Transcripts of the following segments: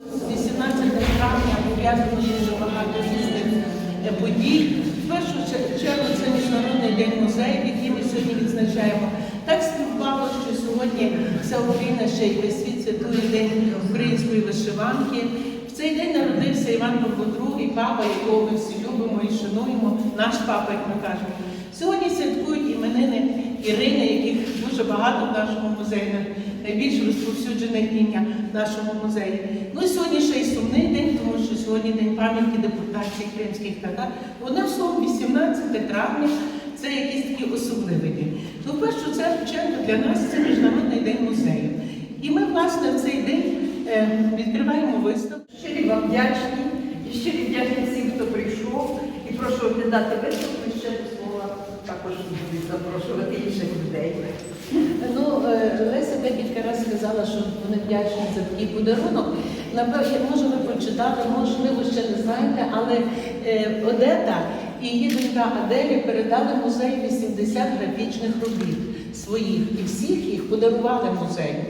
18 травня пов'язано дуже багато різних подій. В першу чергу це Міжнародний день музеїв, який ми сьогодні відзначаємо. Так співпало, що сьогодні вся Україна ще й весь світ святкує День української вишиванки. В цей день народився Іван Павло II, папа, якого ми всі любимо і шануємо, наш папа, як ми кажемо. Сьогодні святкують іменини Ірини, яких в нашому музеї, найбільш розповсюджене ім'я в нашому музеї. Ну і сьогодні ще й сумний день, тому що сьогодні день пам'ятки депортації кримських татар. Одним словом, 18 травня це якийсь такий особливий день. Ну, в першу чергу для нас це Міжнародний день музею. І ми, власне, в цей день е, відкриваємо виставку. Щирі вам вдячні і щирі вдячні всім, хто прийшов. І прошу оглядати виставку і ще до слова також будуть запрошувати інших людей. Ну, е, Леся декілька разів сказала, що вони вдячні за такий подарунок. Напевно, може ви прочитали, можливо, ще не знаєте, але е, Одета і її донька Аделі передали музею 80 графічних робіт своїх, і всіх їх подарували музею.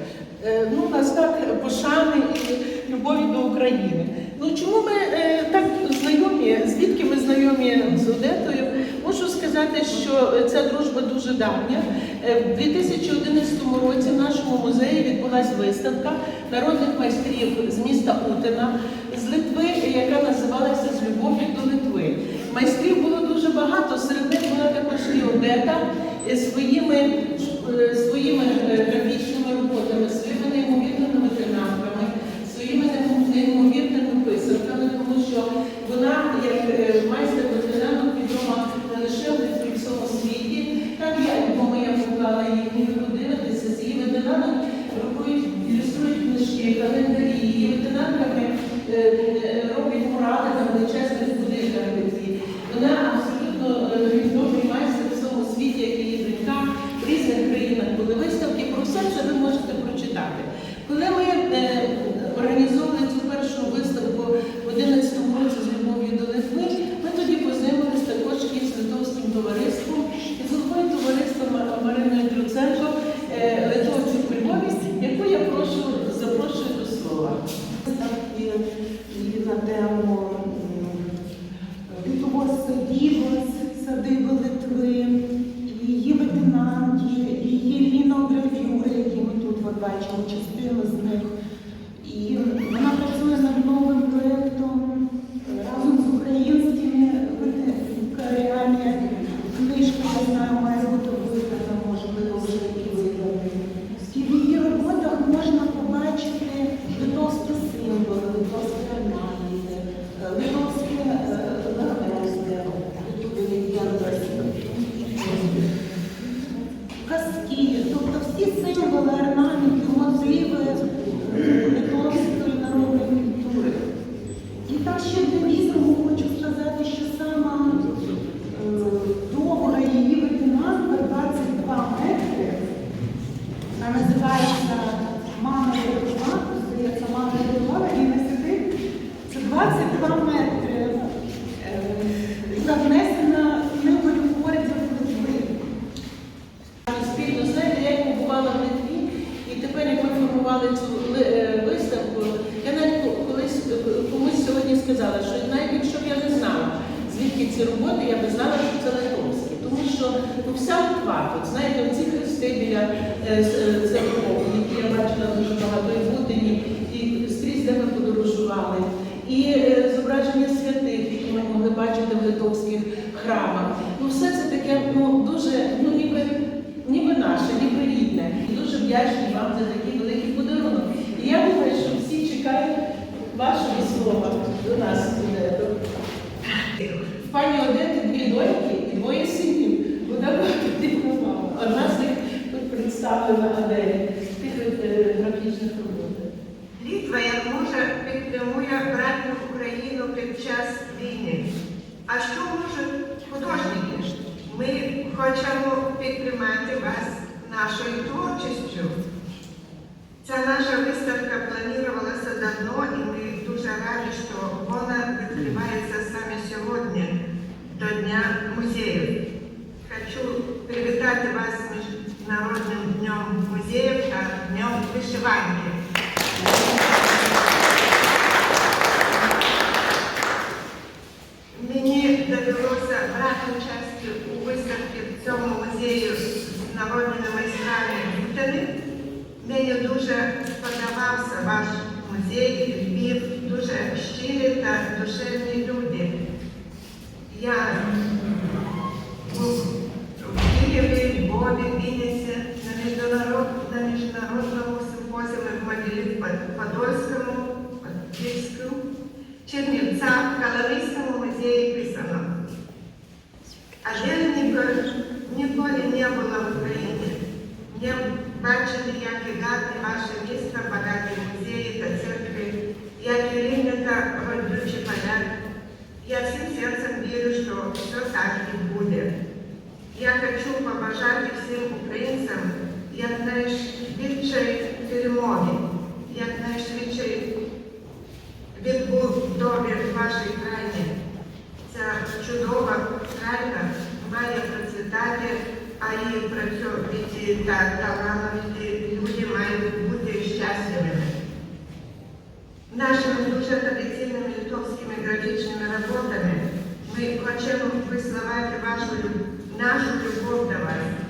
Е, Ну, нас так пошани і любові до України. Ну чому ми так знайомі? Звідки ми знайомі з Одетою? Можу сказати, що ця дружба дуже давня. Е, В 2011 році в нашому музеї відбулася виставка народних майстрів з міста Утина з Литви, яка називалася З любов'ю до Литви. Майстрів було дуже багато. Серед них була також і Одета е, своїми, е, своїми 52. От знаєте, ці хрести біля е, е, церков, які я бачила дуже багато і в Бутині, і скрізь, де ми подорожували, і е, зображення святих, які ми могли бачити в литовських храмах. Ну, все це таке ну, дуже, ну ніби ніби наше, ніби рідне. І дуже вдячні вам за таке. Графічних роботах. Літва, як може, підтримує братню Україну під час війни. А що можуть художники? Ми хочемо підтримати вас нашою творчістю. Ця наша виставка планувалася давно, і ми дуже раді, що вона відкривається саме сьогодні, до Дня музеїв. Хочу привітати вас днем вишиванки. Мені довелося брати участь у виставці в цьому музею з народними майстрами Вітани. Мені дуже сподобався ваш музей, Львів, дуже щирі та душевні люди. Я Подольському, Подільському, Чернівцях, Каларійському музеї писано. Адель ніколи, ніколи не була в Україні. Не бачили, як і гарне ваше місто, багаті музеї та церкви, як і рівне та родючі поля. Я всім серцем вірю, що все так і буде. Я хочу побажати всім українцям якнайшвидшої перемоги, і працьовиті та талановиті люди мають бути щасливими. Нашими дуже традиційними литовськими графічними роботами ми хочемо висловити вашу нашу любов до вас.